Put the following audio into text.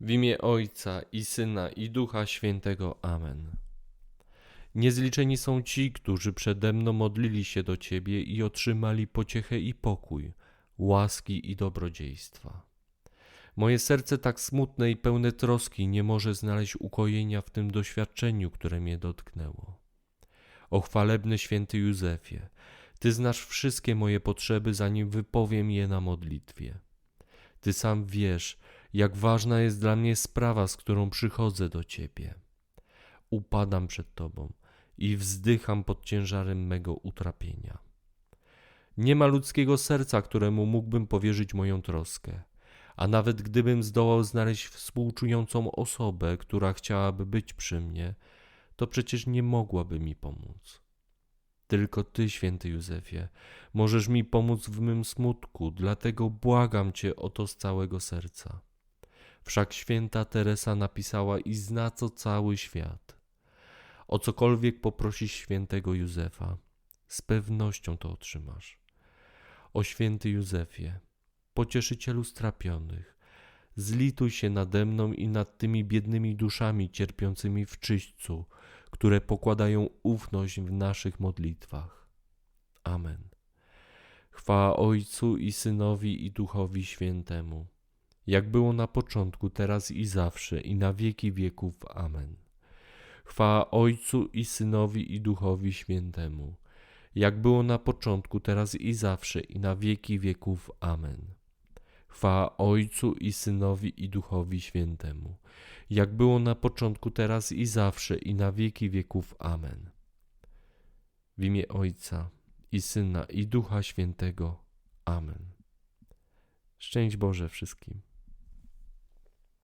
W imię Ojca i Syna i Ducha Świętego. Amen. Niezliczeni są ci, którzy przede mną modlili się do Ciebie i otrzymali pociechę i pokój, łaski i dobrodziejstwa. Moje serce tak smutne i pełne troski nie może znaleźć ukojenia w tym doświadczeniu, które mnie dotknęło. O chwalebny święty Józefie, Ty znasz wszystkie moje potrzeby, zanim wypowiem je na modlitwie. Ty sam wiesz, jak ważna jest dla mnie sprawa, z którą przychodzę do Ciebie. Upadam przed Tobą i wzdycham pod ciężarem mego utrapienia. Nie ma ludzkiego serca, któremu mógłbym powierzyć moją troskę, a nawet gdybym zdołał znaleźć współczującą osobę, która chciałaby być przy mnie, to przecież nie mogłaby mi pomóc. Tylko Ty, święty Józefie, możesz mi pomóc w mym smutku, dlatego błagam Cię o to z całego serca. Wszak święta Teresa napisała i zna co cały świat. O cokolwiek poprosisz świętego Józefa, z pewnością to otrzymasz. O święty Józefie, pocieszycielu strapionych, zlituj się nade mną i nad tymi biednymi duszami cierpiącymi w czyśćcu, które pokładają ufność w naszych modlitwach. Amen. Chwała Ojcu i Synowi i Duchowi Świętemu, jak było na początku, teraz i zawsze, i na wieki wieków. Amen. Chwała Ojcu i Synowi i Duchowi Świętemu, jak było na początku, teraz i zawsze, i na wieki wieków. Amen. Chwała Ojcu i Synowi i Duchowi Świętemu, jak było na początku, teraz i zawsze, i na wieki wieków. Amen. W imię Ojca i Syna i Ducha Świętego. Amen. Szczęść Boże wszystkim.